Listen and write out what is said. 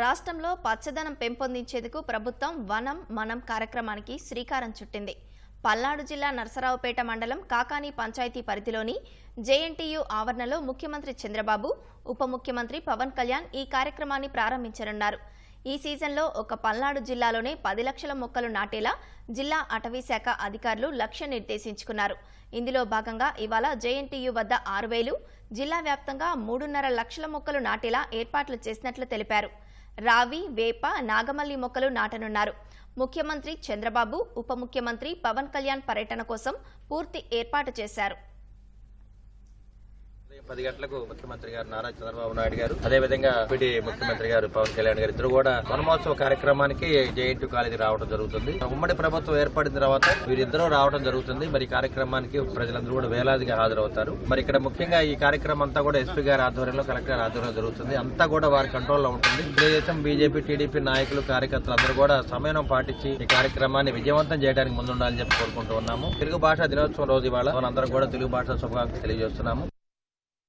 రాష్ట్రంలో పచ్చదనం పెంపొందించేందుకు ప్రభుత్వం వనం మనం కార్యక్రమానికి శ్రీకారం చుట్టింది. పల్నాడు జిల్లా నరసరావుపేట మండలం కాకాని పంచాయతీ పరిధిలోని జేఎన్టీయు ఆవరణలో ముఖ్యమంత్రి చంద్రబాబు ఉప ముఖ్యమంత్రి పవన్ కళ్యాణ్ ఈ కార్యక్రమాన్ని ప్రారంభించనున్నారు. ఈ సీజన్లో ఒక పల్నాడు జిల్లాలోనే పది లక్షల మొక్కలు నాటేలా జిల్లా అటవీ శాఖ అధికారులు లక్ష్యం నిర్దేశించుకున్నారు. ఇందులో భాగంగా ఇవాళ జేఎన్టీయు వద్ద ఆరు వేలు జిల్లా వ్యాప్తంగా మూడున్నర లక్షల మొక్కలు నాటేలా ఏర్పాట్లు చేసినట్లు తెలిపారు. రావి వేప నాగమల్లి మొక్కలు నాటనున్నారు. ముఖ్యమంత్రి చంద్రబాబు ఉప ముఖ్యమంత్రి పవన్ కళ్యాణ్ పర్యటన కోసం పూర్తి ఏర్పాటు చేశారు. పది గంటలకు ముఖ్యమంత్రి గారు నారా చంద్రబాబు నాయుడు గారు అదే విధంగా ముఖ్యమంత్రి గారు పవన్ కళ్యాణ్ గారు ఇద్దరు కూడా వనమహోత్సవ కార్యక్రమానికి జేఎన్టీ కాలేజీ రావడం జరుగుతుంది. ఉమ్మడి ప్రభుత్వం ఏర్పడిన తర్వాత వీరిద్దరూ రావడం జరుగుతుంది. మరి కార్యక్రమానికి ప్రజలందరూ కూడా వేలాదిగా హాజరవుతారు. మరి ఇక్కడ ముఖ్యంగా ఈ కార్యక్రమం అంతా కూడా ఎస్పీ గారి ఆధ్వర్యంలో కలెక్టర్ ఆధ్వర్యంలో జరుగుతుంది. అంతా కూడా వారి కంట్రోల్లో ఉంటుంది. తెలుగుదేశం బీజేపీ టీడీపీ నాయకులు కార్యకర్తలు అందరూ కూడా సమయం పాటించి ఈ కార్యక్రమాన్ని విజయవంతం చేయడానికి ముందుండాలని చెప్పి కోరుకుంటూ ఉన్నాము. తెలుగు భాషా దినోత్సవం రోజు ఇవాళ. మనందరం కూడా తెలుగు భాష శుభాకాంక్షలు తెలియజేస్తున్నాము.